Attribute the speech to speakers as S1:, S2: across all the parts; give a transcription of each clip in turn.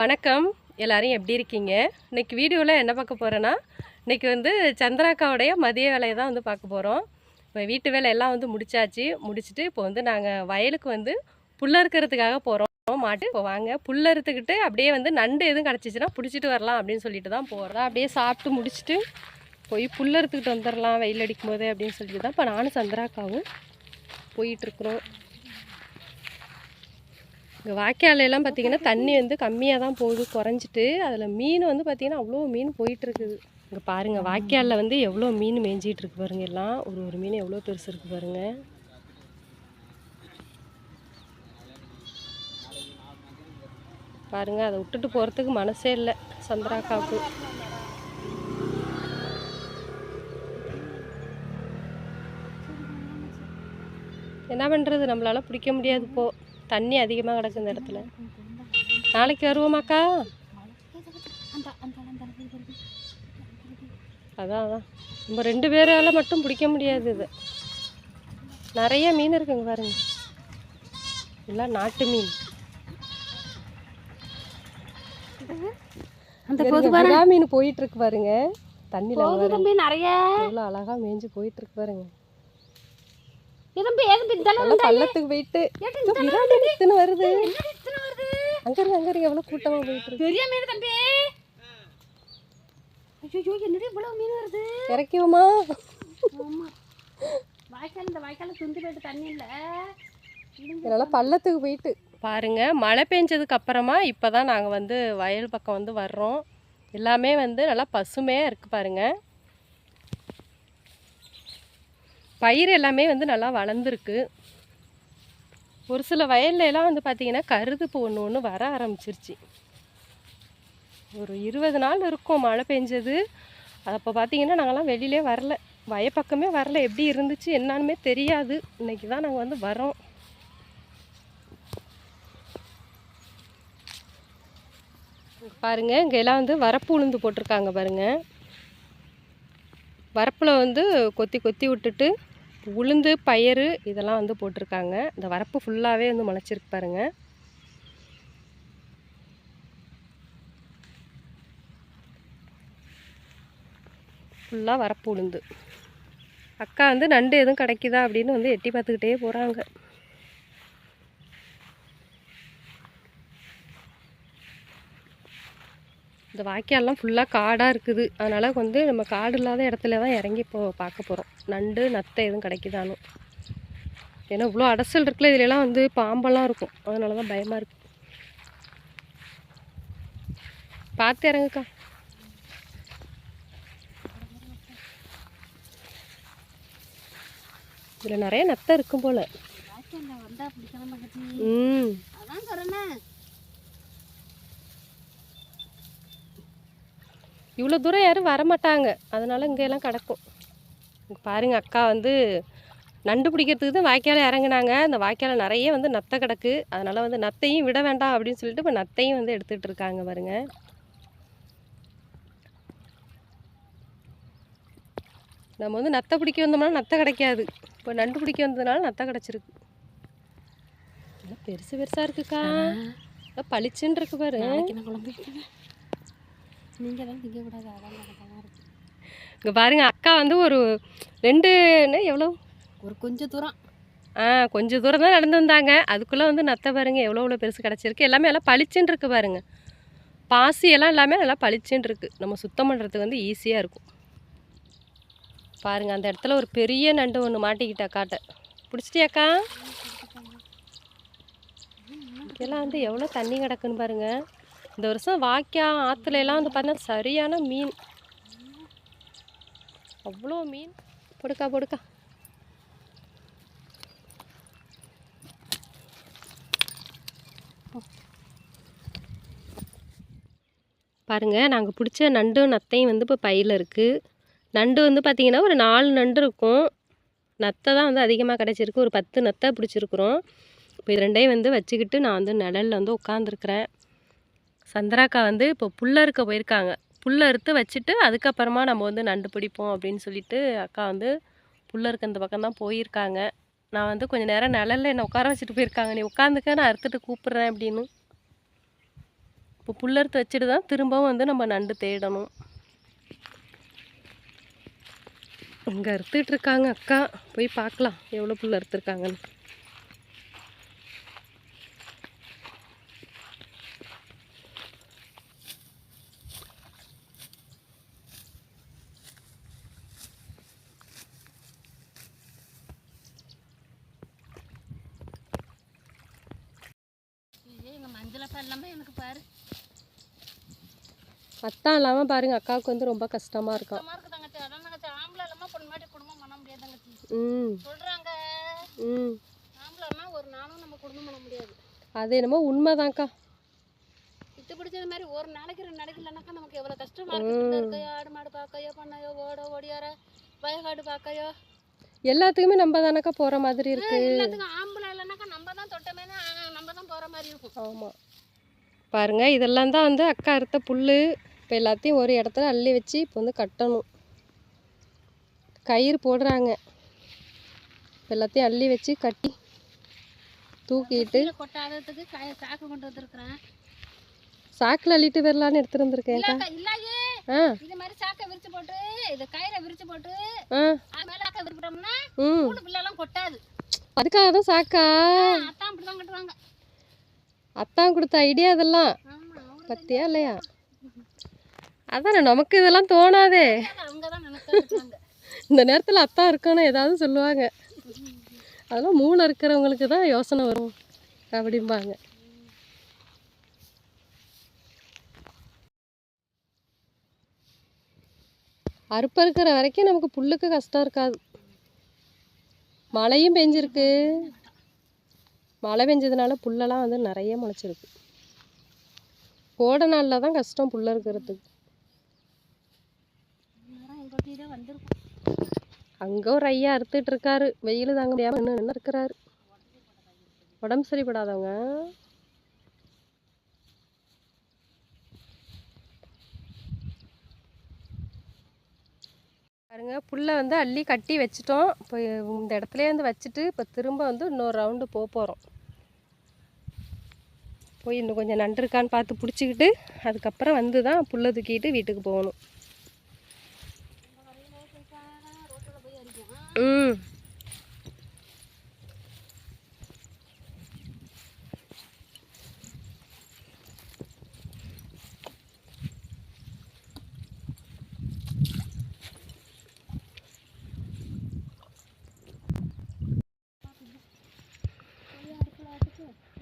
S1: வணக்கம். எல்லாரும் எப்படி இருக்கீங்க? இன்னைக்கு வீடியோவில் என்ன பார்க்க போகிறேன்னா இன்றைக்கி வந்து சந்திராக்காவுடைய மதிய வேலையை தான் வந்து பார்க்க போகிறோம் இப்போ வீட்டு வேலை எல்லாம் வந்து முடிச்சாச்சு. முடிச்சுட்டு இப்போ வந்து நாங்கள் வயலுக்கு வந்து புல் அறுக்கிறதுக்காக போகிறோம் மாட்டு இப்போ வாங்க. புல் அறுத்துக்கிட்டு அப்படியே வந்து நண்டு எதுவும் கிடச்சிச்சின்னா பிடிச்சிட்டு வரலாம் அப்படின்னு சொல்லிட்டு தான் போகிறோம் அப்படியே சாப்பிட்டு முடிச்சுட்டு போய் புல் அறுத்துக்கிட்டு வந்துடலாம் வெயில் அடிக்கும் போது அப்படின்னு சொல்லிட்டு தான். இப்போ நானும் சந்திராக்காவும் போயிட்டுருக்குறோம் இங்கே வாய்க்காலையெல்லாம் பார்த்தீங்கன்னா தண்ணி வந்து கம்மியாக தான் போகுது குறைஞ்சிட்டு. அதில் மீன் வந்து பார்த்திங்கன்னா அவ்வளோ மீன் போயிட்டு இருக்குது இங்கே பாருங்கள் வாய்க்காலில் வந்து எவ்வளோ மீன் மேய்ஞ்சிட்டு இருக்கு பாருங்கள் எல்லாம். ஒரு ஒரு மீன் எவ்வளோ பெருசு இருக்கு பாருங்கள் பாருங்கள் அதை விட்டுட்டு போகிறதுக்கு மனசே இல்லை சந்திராக்காவுக்கு. என்ன பண்ணுறது நம்மளால் பிடிக்க முடியாது இப்போது தண்ணி அதிகமாக கிடக்கு இந்த இடத்துல. நாளைக்கு வருவோமாக்கா அதான் அதான். நம்ம ரெண்டு பேரால் மட்டும் பிடிக்க முடியாது இது. நிறைய மீன் இருக்குங்க பாருங்க. எல்லாம் நாட்டு மீன்.
S2: அந்த
S1: மீன் போயிட்டு இருக்கு பாருங்க. தண்ணியில்
S2: நிறைய.
S1: அழகா மேய்ஞ்சு போயிட்டு இருக்கு பாருங்க.
S2: எதம்பி எதம்பி இதெல்லாம்
S1: நல்லா பள்ளத்துக்கு போயிட்டு இத்தனை வருது?
S2: என்னடி இத்தனை வருது?
S1: அங்க இருங்க அங்க இருங்க எவ்வளோ கூட்டமாக போயிட்டு இருக்கு.
S2: பெரிய மீன் தம்பி. ஐயோ என்னடி இவ்வளவு மீன் வருது?
S1: இறக்கிவோமா?
S2: ஆமா. வாய்க்கால் இந்த வாய்க்கால துண்டு போயிட்டு தண்ணி இல்ல.
S1: இதெல்லாம் பள்ளத்துக்கு போயிட்டு. பாருங்க மழை பெஞ்சதுக்கு அப்புறமா இப்போ தான் நாங்கள் வந்து வயல் பக்கம் வந்து வர்றோம். எல்லாமே வந்து நல்லா பசுமையாக இருக்குது பாருங்க. பயிர் எல்லாமே வந்து நல்லா வளர்ந்துருக்கு. ஒரு சில வயல்லலாம் வந்து பார்த்திங்கன்னா கருதுப்பு ஒன்று ஒன்று வர ஆரம்பிச்சிருச்சு. ஒரு இருபது நாள் இருக்கும் மழை பெஞ்சது. அப்போ பார்த்தீங்கன்னா நாங்கள்லாம் வெளியிலே வரல. வயப்பக்கமே வரல. எப்படி இருந்துச்சு என்னானுமே தெரியாது. இன்னைக்கு தான் நாங்கள் வந்து வரோம் பாருங்கள் இங்கெல்லாம் வந்து வரப்பு உளுந்து போட்டிருக்காங்க பாருங்கள் வரப்பில் வந்து கொத்தி கொத்தி விட்டுட்டு உளுந்து பயிறு இதெல்லாம் வந்து போட்டிருக்காங்க. இந்த வரப்பு ஃபுல்லாகவே வந்து முளைச்சிருக்கு பாருங்கள் ஃபுல்லாக வரப்பு உளுந்து. அக்கா வந்து நண்டு எதுவும் கிடைக்குதா அப்படின்னு வந்து எட்டி பார்த்துக்கிட்டே போகிறாங்க இந்த வாய்க்கால்லாம் ஃபுல்லாக காடாக இருக்குது. அதனால் வந்து நம்ம காடு இல்லாத இடத்துல தான் இறங்கி இப்போ பார்க்க போகிறோம் நண்டு நத்தை எதுவும் கிடைக்குதானு ஏன்னா இவ்வளோ அடசல் இருக்குல்ல இதுலலாம் வந்து பாம்பெல்லாம் இருக்கும். அதனால தான் பயமாக இருக்கு. பார்த்து இறங்குக்கா. இதில் நிறைய நத்தை இருக்கும் போல். ம்
S2: அதான் சொல்றேன்
S1: இவ்வளோ தூரம் யாரும் வரமாட்டாங்க. அதனால இங்கே எல்லாம் கிடக்கும். இங்க பாருங்க அக்கா வந்து நண்டு பிடிக்கிறதுக்கு தான் வாய்க்கால இறங்குனாங்க. அந்த வாய்க்கால நிறைய வந்து நத்தை கிடக்கு. அதனால வந்து நத்தையும் விட வேண்டாம் அப்படின்னு சொல்லிட்டு இப்போ நத்தையும் வந்து எடுத்துகிட்டு இருக்காங்க பாருங்க. நம்ம வந்து நத்தை பிடிக்க வந்தோம்னா நத்தை கிடைக்காது. இப்போ நண்டு பிடிக்க வந்ததுனால நத்தை கிடச்சிருக்கு. பெருசு பெருசாக இருக்குக்கா. பளிச்சுன்னு இருக்கு பாரு.
S2: நாளைக்கு நான் குழம்பு வைக்கிறேன். நீங்க தான் திங்க கூடாது அதான்
S1: இங்கே பாருங்க அக்கா வந்து ஒரு ரெண்டு என்ன எவ்வளோ?
S2: ஒரு கொஞ்சம் தூரம்.
S1: ஆ கொஞ்சம் தூரம் தான் நடந்து வந்தாங்க. அதுக்குள்ளே வந்து நத்தை பாருங்க எவ்வளோ எவ்வளோ பெருசு கிடச்சிருக்கு. எல்லாமே எல்லாம் பளிச்சுன்னு இருக்கு பாருங்க. பாசி எல்லாம் எல்லாமே நல்லா பளிச்சுன்னு இருக்கு. நம்ம சுத்தம் பண்ணுறதுக்கு வந்து ஈஸியாக இருக்கும். பாருங்க அந்த இடத்துல ஒரு பெரிய நண்டு ஒன்று மாட்டிக்கிட்டா காட்டை பிடிச்சிட்டியாக்கா இதெல்லாம் வந்து எவ்வளோ தண்ணி கிடக்குன்னு பாருங்க. இந்த வருஷம் வாய்க்கா ஆற்றுல எல்லாம் வந்து பார்த்தீங்கன்னா சரியான மீன். அவ்வளோ மீன். பொடுக்கா பொடுக்கா. பாருங்கள் நாங்கள் பிடிச்ச நண்டும் நத்தையும் வந்து இப்போ பையில் இருக்குது நண்டு வந்து பார்த்திங்கன்னா ஒரு நாலு நண்டு இருக்கும். நத்தை தான் வந்து அதிகமாக கிடச்சிருக்கு. ஒரு பத்து நத்தை பிடிச்சிருக்குறோம். இப்போ இது ரெண்டையும் வந்து வச்சுக்கிட்டு நான் வந்து நிழலில் வந்து உட்காந்துருக்குறேன் சந்திராக்கா வந்து இப்போ புல்ல இருக்க போயிருக்காங்க. புல்ல அறுத்து வச்சுட்டு அதுக்கப்புறமா நம்ம வந்து நண்டு பிடிப்போம் அப்படின்னு சொல்லிட்டு அக்கா வந்து புல்ல இருக்க இந்த பக்கம் தான் போயிருக்காங்க. நான் வந்து கொஞ்சம் நேரம் நிழலில் என்னை உட்கார வச்சுட்டு போயிருக்காங்க. நீ உட்காந்துக்க நான் அறுத்துட்டு கூப்பிட்றேன் அப்படின்னு. இப்போ புல்லறுத்து வச்சுட்டு தான் திரும்பவும் வந்து நம்ம நண்டு தேடணும். இங்கே அறுத்துட்ருக்காங்க அக்கா. போய் பார்க்கலாம் எவ்வளோ புல் அறுத்துருக்காங்கன்னு
S2: மஞ்சளப்பா எல்லாமே எனக்கு பாரு.
S1: அத்தான் இல்லாமல் பாருங்க அக்காவுக்கு வந்து ரொம்ப கஷ்டமாக இருக்கான்
S2: சுத்தமாக இருக்கு தங்கச்சி அதான் தங்கச்சி ஆம்பளை இல்லாமல் பொண்ணு மாட்டி குடும்பம் பண்ண முடியாது தங்கச்சி
S1: ம்.
S2: சொல்கிறாங்க
S1: ம்.
S2: ஆம்பளைன்னா ஒரு நாளும் நம்ம குடும்பம் பண்ண முடியாது.
S1: அது என்னமோ உண்மைதான்க்கா.
S2: விட்டு பிடிச்சது மாதிரி ஒரு நாளைக்கு ரெண்டு நாளைக்கு இல்லைனாக்கா நமக்கு எவ்வளோ கஷ்டமா இருக்கு. ஆடு மாடு பார்க்கையோ பண்ணையோ ஓட ஓடியார வயக்காடு பார்க்கையோ.
S1: எல்லாத்துக்குமே நம்ம தானக்கா போகிற மாதிரி இருக்கு
S2: எல்லாத்துக்கும் ஆம்பளை இல்லைனாக்கா நம்ம தான் தொட்டமே நம்ம தான் போகிற மாதிரி இருக்கும்.
S1: ஆமாம் பாருங்க இதெல்லாம் தான் வந்து அக்கா அறுத்த புல் இப்போ எல்லாத்தையும் ஒரு இடத்துல அள்ளி வச்சு இப்போ வந்து கட்டணும். கயிறு போடுறாங்க. இப்போ எல்லாத்தையும் அள்ளி வச்சு கட்டி தூக்கிட்டு
S2: கொட்டாததுக்கு சாக்கு கொண்டு வந்திருக்கிறேன்.
S1: சாக்கில் அள்ளிட்டு வரலான்னு எடுத்துட்டு வந்திருக்கேன்க்கா
S2: இல்லக்கா இல்லையே. இது மாதிரி சாக்கை விரிச்சு போட்டு இது கயிறை விரிச்சு போட்டு மேலே ஆக்கை விரிச்சிட்டோம்னா
S1: ம்.
S2: கூண்டு பிள்ளைலாம் கொட்டாது.
S1: அதுக்காக தான் சாக்கா.
S2: அத்தான் அப்படி தான் கட்டுவாங்க
S1: அத்தான் கொடுத்த ஐடியா அதெல்லாம். பத்தியா இல்லையா? அதானே நமக்கு இதெல்லாம் தோணாதே. இந்த நேரத்தில் அத்தா இருக்கணும் ஏதாவது சொல்லுவாங்க. அதெல்லாம் மூளை இருக்கிறவங்களுக்கு தான் யோசனை வரும். அப்படிம்பாங்க. அறுப்பறுக்கிற வரைக்கும் நமக்கு புல்லுக்கு கஷ்டம் இருக்காது. மழையும் பெஞ்சிருக்கு. மழை பெஞ்சதுனால புல்லெல்லாம் வந்து நிறைய முளைச்சிருக்கு. கோடை நாளில் தான் கஷ்டம் புல்ல இருக்கிறதுக்கு அங்கே ஒரு ஐயா அறுத்துட்டு இருக்காரு. வெயில் தாங்க முடியாம நின்று நின்று இருக்கிறாரு உடம்பு சரிப்படாதவங்க. பாருங்க புல்லை வந்து அள்ளி கட்டி வச்சிட்டோம். இப்போ இந்த இடத்துலயே வந்து வச்சுட்டு இப்போ திரும்ப வந்து இன்னொரு ரவுண்டு போக போகிறோம் போய் இன்னும் கொஞ்சம் நண்டு இருக்கான்னு பார்த்து பிடிச்சிக்கிட்டு அதுக்கப்புறம் வந்து தான் புல்லை தூக்கிட்டு வீட்டுக்கு போகணும். ம்.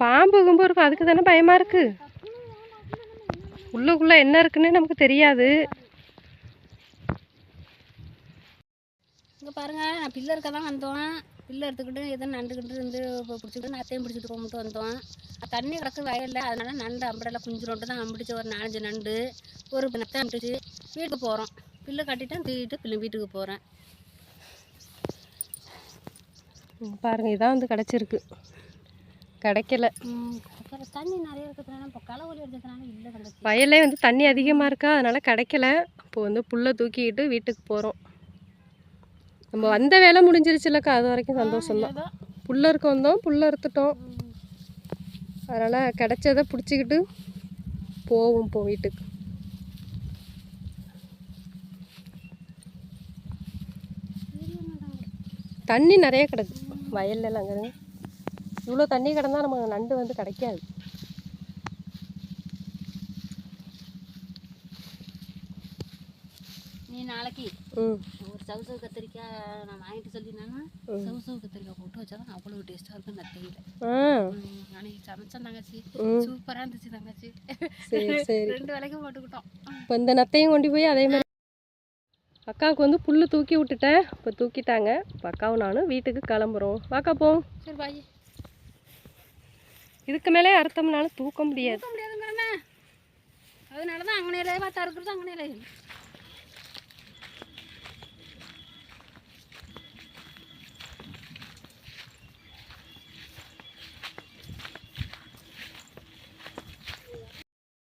S1: பாம்பு கும்பு இருக்கும் அதுக்கு தானே பயமாக இருக்குது உள்ளுக்குள்ளே என்ன இருக்குன்னு நமக்கு தெரியாது.
S2: இங்கே பாருங்க நான் பிள்ளை இருக்க தான் வந்தோம். பிள்ளை எடுத்துக்கிட்டு எதுவும் நண்டுக்கிட்டு இருந்து பிடிச்சிக்கிட்டு நத்தையும் பிடிச்சிட்டு போகும்போது வந்தோம். தண்ணி கிடக்கு வயலில் அதனால நண்டு அம்படெல்லாம் குஞ்சு ரொண்டு தான் அம்பிடிச்சு ஒரு நாலஞ்சு நண்டு ஒரு நத்தை அம்பிடிச்சு வீட்டுக்கு போகிறோம் பில்லு கட்டிட்டு தூக்கிட்டு பிள்ளை வீட்டுக்கு போகிறேன்
S1: ம், பாருங்க இதான் வந்து கிடச்சிருக்கு. கிடைக்கல.
S2: தண்ணி நிறைய இருக்கிறதுனால இப்போ களை ஒலி எடுத்ததுனால இல்லை
S1: வயல்லே வந்து தண்ணி அதிகமாக இருக்கா அதனால கிடைக்கல. இப்போ வந்து புல்லை தூக்கிக்கிட்டு வீட்டுக்கு போகிறோம் நம்ம வந்த வேலை முடிஞ்சிருச்சுல்லக்கா அது வரைக்கும் சந்தோஷம்தான்.
S2: ஏதோ
S1: புல்ல இருக்க வந்தோம் புல்ல அறுத்துட்டோம். அதனால் கிடைச்சதை பிடிச்சிக்கிட்டு போவோம் போ வீட்டுக்கு. தண்ணி நிறைய கிடக்கு. வயல்லலாம் அங்கே இவ்வளோ தண்ணி கிடந்தா நமக்கு நண்டு வந்து கிடைக்காது.
S2: நீ நாளைக்கு
S1: ம்.
S2: சவுசவு கத்திரிக்காய் நான் வாங்கிட்டு சொல்லியிருந்தாங்க சவுசவு கத்திரிக்காய் போட்டு வச்சா தான் அவ்வளோ டேஸ்ட்டாக இருக்கும் நத்தையில் அன்னைக்கு சமைச்சேன் தங்கச்சி சூப்பராக இருந்துச்சு தங்கச்சி. ரெண்டு வேலைக்கும் போட்டுக்கிட்டோம்.
S1: இப்போ இந்த நத்தையும் கொண்டு போய் அதே மாதிரி அக்காவுக்கு வந்து புல் தூக்கி விட்டுட்டேன். இப்போ தூக்கிட்டாங்க. இப்போ அக்காவும் நானும் வீட்டுக்கு கிளம்புறோம். வாக்கா போம்
S2: சரி பாய்
S1: இதுக்கு மேலே அறுத்தோம்னாலும் தூக்க முடியாது.
S2: அதனால தான் அங்கனையிலே பார்த்தா இருக்கிறது அங்கனையிலே